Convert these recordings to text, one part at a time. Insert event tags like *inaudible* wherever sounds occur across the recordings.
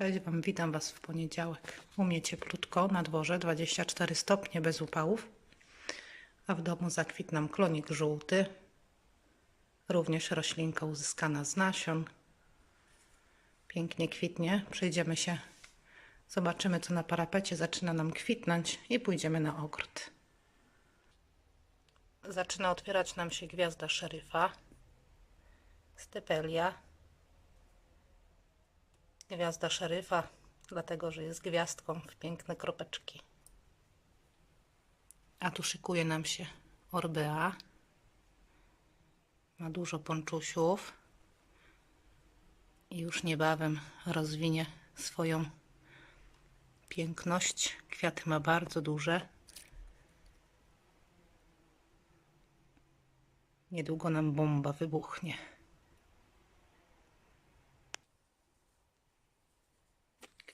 Cześć Wam, witam Was w poniedziałek. U mnie cieplutko, na dworze 24 stopnie bez upałów, a w domu zakwitł nam klonik żółty, również roślinka uzyskana z nasion. Pięknie kwitnie, przejdziemy się, zobaczymy co na parapecie zaczyna nam kwitnąć i pójdziemy na ogród. Zaczyna otwierać nam się gwiazda szeryfa, stypelia, Gwiazda szeryfa, dlatego że jest gwiazdką w piękne kropeczki. A tu szykuje nam się orbea. Ma dużo ponczusiów. I już niebawem rozwinie swoją piękność. Kwiaty ma bardzo duże. Niedługo nam bomba wybuchnie.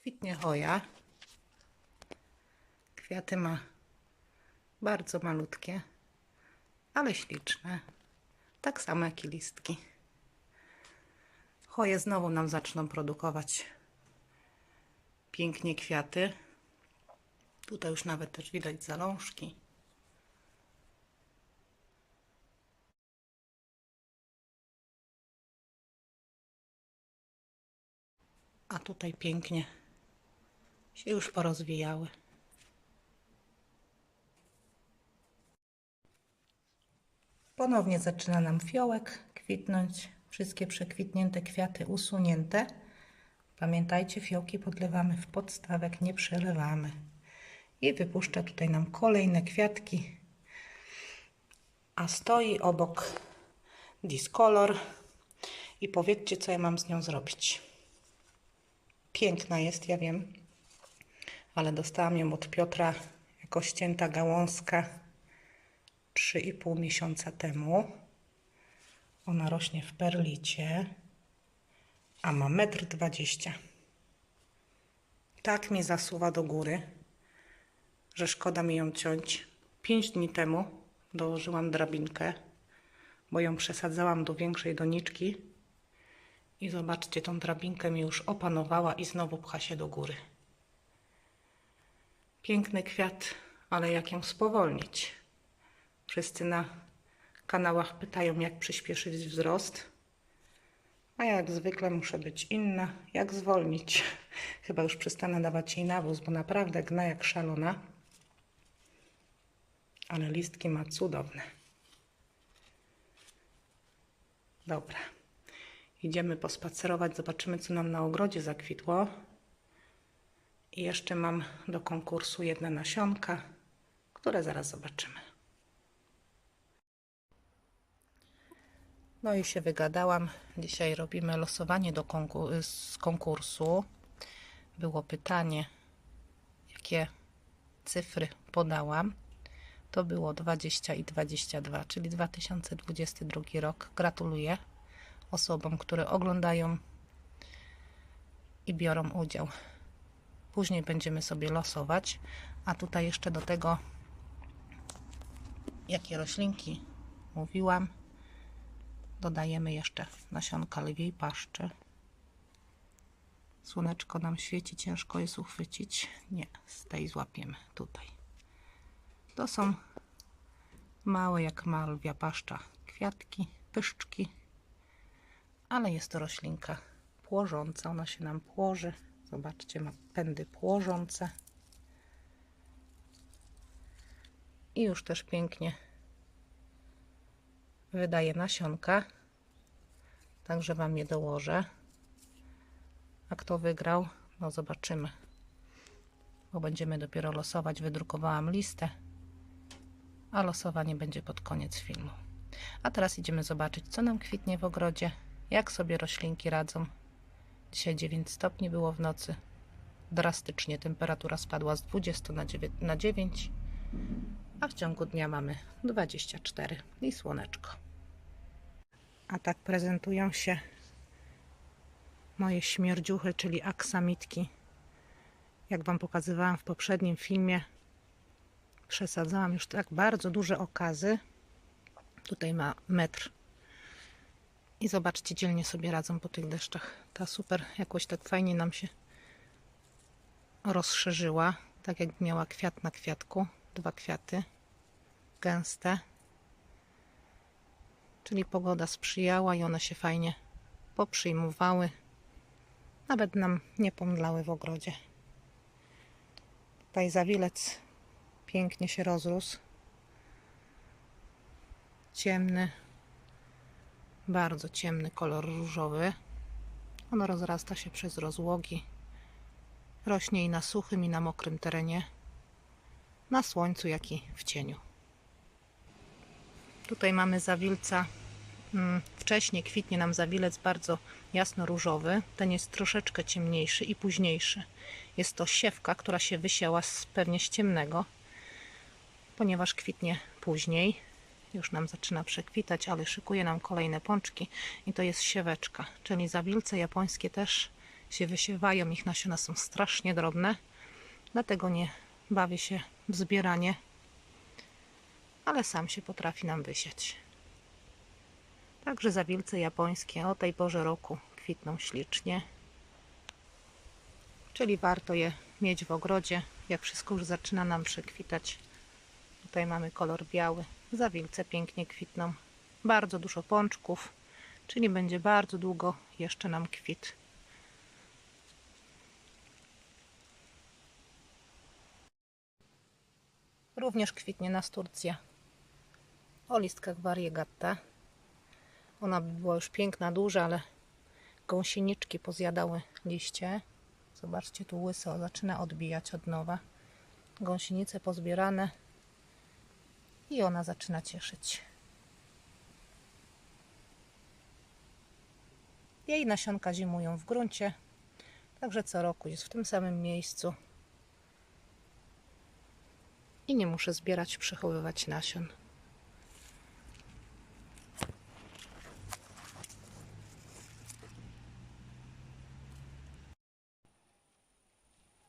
Kwitnie choja. Kwiaty ma bardzo malutkie, ale śliczne. Tak samo jak i listki. Choje znowu nam zaczną produkować pięknie kwiaty. Tutaj już nawet też widać zalążki. A tutaj pięknie się już porozwijały. Ponownie zaczyna nam fiołek kwitnąć. Wszystkie przekwitnięte kwiaty usunięte. Pamiętajcie, fiołki podlewamy w podstawek, nie przelewamy. I wypuszcza tutaj nam kolejne kwiatki. A stoi obok Discolor. I powiedzcie, co ja mam z nią zrobić. Piękna jest, ja wiem ale dostałam ją od Piotra jako ścięta gałązka 3,5 miesiąca temu. Ona rośnie w perlicie, a ma 1,20 m. Tak mi zasuwa do góry, że szkoda mi ją ciąć. 5 dni temu dołożyłam drabinkę, bo ją przesadzałam do większej doniczki i zobaczcie, tą drabinkę mi już opanowała i znowu pcha się do góry. Piękny kwiat, ale jak ją spowolnić? Wszyscy na kanałach pytają, jak przyspieszyć wzrost. A jak zwykle muszę być inna. Jak zwolnić? *laughs* Chyba już przestanę dawać jej nawóz, bo naprawdę gna jak szalona. Ale listki ma cudowne. Dobra. Idziemy pospacerować, zobaczymy, co nam na ogrodzie zakwitło. I jeszcze mam do konkursu jedne nasionka, które zaraz zobaczymy. No i się wygadałam. Dzisiaj robimy losowanie do z konkursu. Było pytanie, jakie cyfry podałam. To było 20 i 22, czyli 2022 rok. Gratuluję osobom, które oglądają i biorą udział. Później będziemy sobie losować. A tutaj jeszcze do tego, jakie roślinki mówiłam, dodajemy jeszcze nasionka lwiej paszczy. Słoneczko nam świeci, ciężko jest uchwycić. Nie, z tej złapiemy tutaj. To są małe jak malwia paszcza kwiatki, pyszczki, ale jest to roślinka płożąca, ona się nam płoży. Zobaczcie, ma pędy płożące. I już też pięknie wydaje nasionka. Także Wam je dołożę. A kto wygrał? No zobaczymy. Bo będziemy dopiero losować. Wydrukowałam listę. A losowanie będzie pod koniec filmu. A teraz idziemy zobaczyć, co nam kwitnie w ogrodzie. Jak sobie roślinki radzą. Dzisiaj 9 stopni było w nocy. Drastycznie temperatura spadła z 20 na 9, na 9 a w ciągu dnia mamy 24 i słoneczko. A tak prezentują się moje śmierdziuchy, czyli aksamitki. Jak Wam pokazywałam w poprzednim filmie, przesadzałam już tak bardzo duże okazy. Tutaj ma metr i zobaczcie, dzielnie sobie radzą po tych deszczach. Ta super jakoś tak fajnie nam się rozszerzyła, tak jak miała kwiat na kwiatku, dwa kwiaty gęste. Czyli pogoda sprzyjała i one się fajnie poprzyjmowały. Nawet nam nie pomdlały w ogrodzie. Tutaj zawilec pięknie się rozrósł. Ciemny, bardzo ciemny kolor różowy. On rozrasta się przez rozłogi. Rośnie i na suchym, i na mokrym terenie. Na słońcu, jak i w cieniu. Tutaj mamy zawilca. Mm, Wcześniej kwitnie nam zawilec bardzo jasno-różowy. Ten jest troszeczkę ciemniejszy i późniejszy. Jest to siewka, która się wysiała z, pewnie z ciemnego, ponieważ kwitnie później. Już nam zaczyna przekwitać, ale szykuje nam kolejne pączki i to jest sieweczka, czyli zawilce japońskie też się wysiewają. Ich nasiona są strasznie drobne, dlatego nie bawię się w zbieranie, ale sam się potrafi nam wysiać. Także zawilce japońskie o tej porze roku kwitną ślicznie. Czyli warto je mieć w ogrodzie, jak wszystko już zaczyna nam przekwitać. Tutaj mamy kolor biały. Zawilce pięknie kwitną. Bardzo dużo pączków, czyli będzie bardzo długo jeszcze nam kwit. Również kwitnie nas Turcja o listkach variegata. Ona by była już piękna, duża, ale gąsieniczki pozjadały liście. Zobaczcie, tu łyso zaczyna odbijać od nowa. Gąsienice pozbierane i ona zaczyna cieszyć. Jej nasionka zimują w gruncie, także co roku jest w tym samym miejscu. I nie muszę zbierać, przechowywać nasion.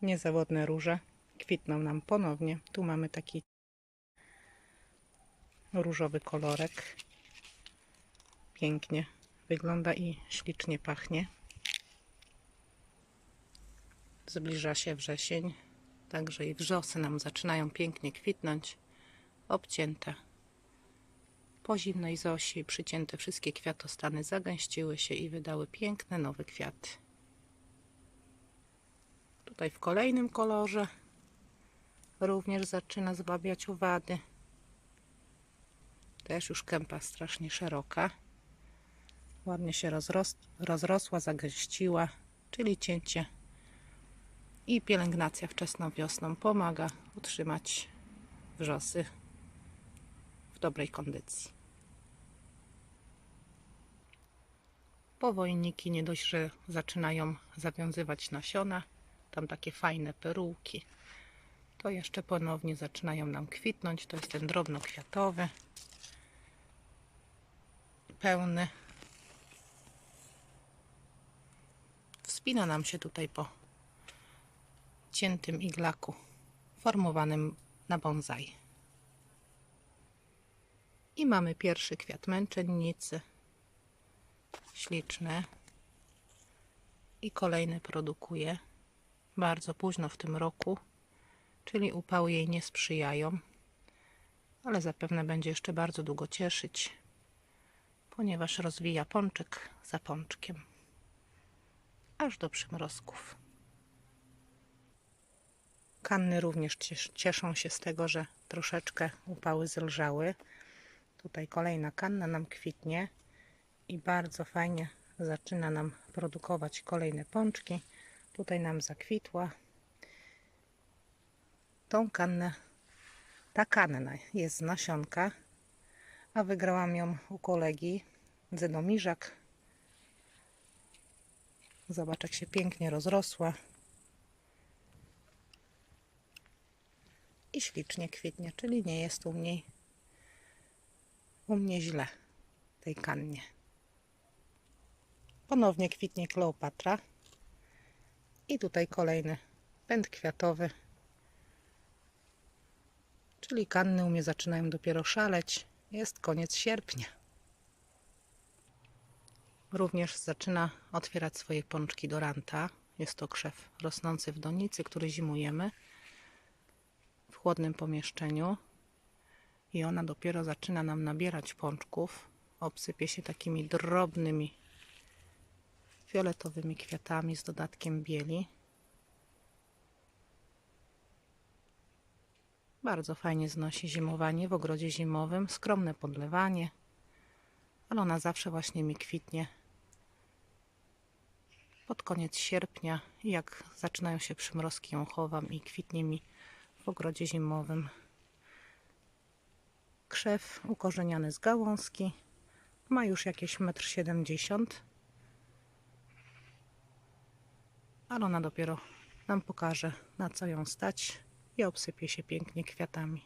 Niezawodne róże kwitną nam ponownie. Tu mamy taki różowy kolorek. Pięknie wygląda i ślicznie pachnie. Zbliża się wrzesień, także i wrzosy nam zaczynają pięknie kwitnąć. Obcięte po zimnej zosi, przycięte wszystkie kwiatostany zagęściły się i wydały piękne nowe kwiaty. Tutaj w kolejnym kolorze również zaczyna zwabiać owady. Też już kępa strasznie szeroka. Ładnie się rozros rozrosła, zagęściła, czyli cięcie i pielęgnacja wczesną wiosną pomaga utrzymać wrzosy w dobrej kondycji. Powojniki nie dość, że zaczynają zawiązywać nasiona, tam takie fajne perułki, to jeszcze ponownie zaczynają nam kwitnąć. To jest ten drobnokwiatowy, pełny. Wspina nam się tutaj po ciętym iglaku formowanym na bonsai. I mamy pierwszy kwiat męczennicy. Śliczny. I kolejny produkuje bardzo późno w tym roku, czyli upały jej nie sprzyjają, ale zapewne będzie jeszcze bardzo długo cieszyć, ponieważ rozwija pączek za pączkiem, aż do przymrozków. Kanny również cies- cieszą się z tego, że troszeczkę upały zelżały. Tutaj kolejna kanna nam kwitnie i bardzo fajnie zaczyna nam produkować kolejne pączki. Tutaj nam zakwitła. Tą kannę, ta kanna jest z nasionka, a wygrałam ją u kolegi Zenomirzak. Zobacz, jak się pięknie rozrosła. I ślicznie kwitnie, czyli nie jest u mnie, u mnie źle tej kannie. Ponownie kwitnie Kleopatra. I tutaj kolejny pęd kwiatowy. Czyli kanny u mnie zaczynają dopiero szaleć. Jest koniec sierpnia. Również zaczyna otwierać swoje pączki do ranta. Jest to krzew rosnący w donicy, który zimujemy w chłodnym pomieszczeniu. I ona dopiero zaczyna nam nabierać pączków. Obsypie się takimi drobnymi fioletowymi kwiatami z dodatkiem bieli. Bardzo fajnie znosi zimowanie w ogrodzie zimowym, skromne podlewanie, ale ona zawsze właśnie mi kwitnie pod koniec sierpnia. Jak zaczynają się przymrozki, ją chowam i kwitnie mi w ogrodzie zimowym. Krzew ukorzeniany z gałązki. Ma już jakieś 1,70 m. Ale ona dopiero nam pokaże, na co ją stać i obsypie się pięknie kwiatami.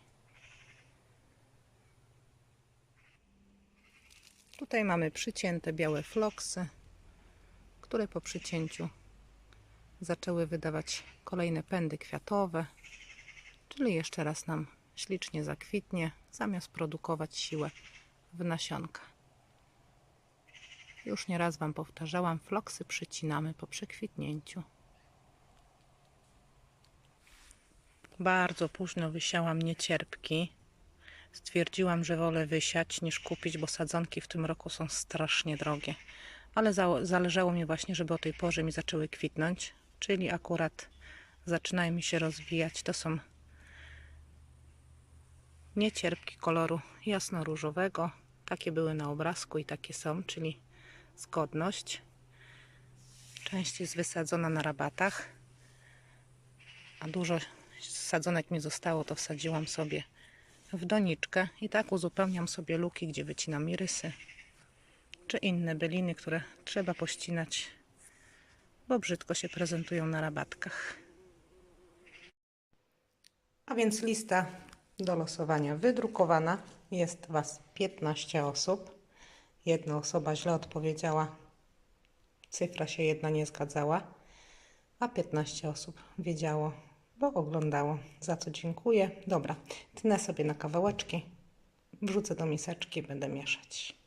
Tutaj mamy przycięte białe floksy, które po przycięciu zaczęły wydawać kolejne pędy kwiatowe, czyli jeszcze raz nam ślicznie zakwitnie, zamiast produkować siłę w nasionka. Już nieraz Wam powtarzałam, floksy przycinamy po przekwitnięciu. Bardzo późno wysiałam niecierpki. Stwierdziłam, że wolę wysiać niż kupić, bo sadzonki w tym roku są strasznie drogie. Ale za zależało mi właśnie, żeby o tej porze mi zaczęły kwitnąć, czyli akurat zaczynają mi się rozwijać. To są niecierpki koloru jasno-różowego. Takie były na obrazku i takie są, czyli zgodność. Część jest wysadzona na rabatach, a dużo sadzonek mi zostało, to wsadziłam sobie w doniczkę i tak uzupełniam sobie luki, gdzie wycinam irysy czy inne byliny, które trzeba pościnać, bo brzydko się prezentują na rabatkach. A więc lista do losowania wydrukowana. Jest Was 15 osób. Jedna osoba źle odpowiedziała, cyfra się jedna nie zgadzała, a 15 osób wiedziało, bo oglądało. Za co dziękuję. Dobra, tnę sobie na kawałeczki, wrzucę do miseczki, będę mieszać.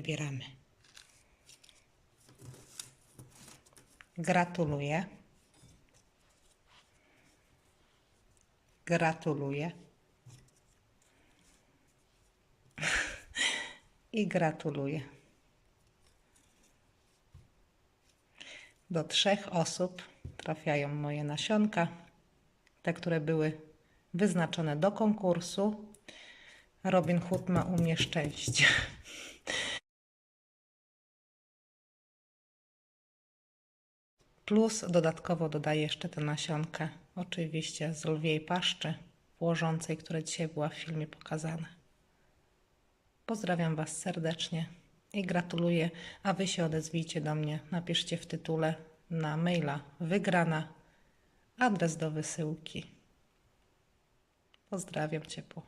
Wybieramy. Gratuluję. Gratuluję. *laughs* I gratuluję. Do trzech osób trafiają moje nasionka, te, które były wyznaczone do konkursu. Robin Hood ma u mnie szczęście. *laughs* Plus dodatkowo dodaję jeszcze tę nasionkę, oczywiście z lwiej paszczy włożącej, która dzisiaj była w filmie pokazana. Pozdrawiam Was serdecznie i gratuluję, a Wy się odezwijcie do mnie. Napiszcie w tytule na maila wygrana adres do wysyłki. Pozdrawiam ciepło.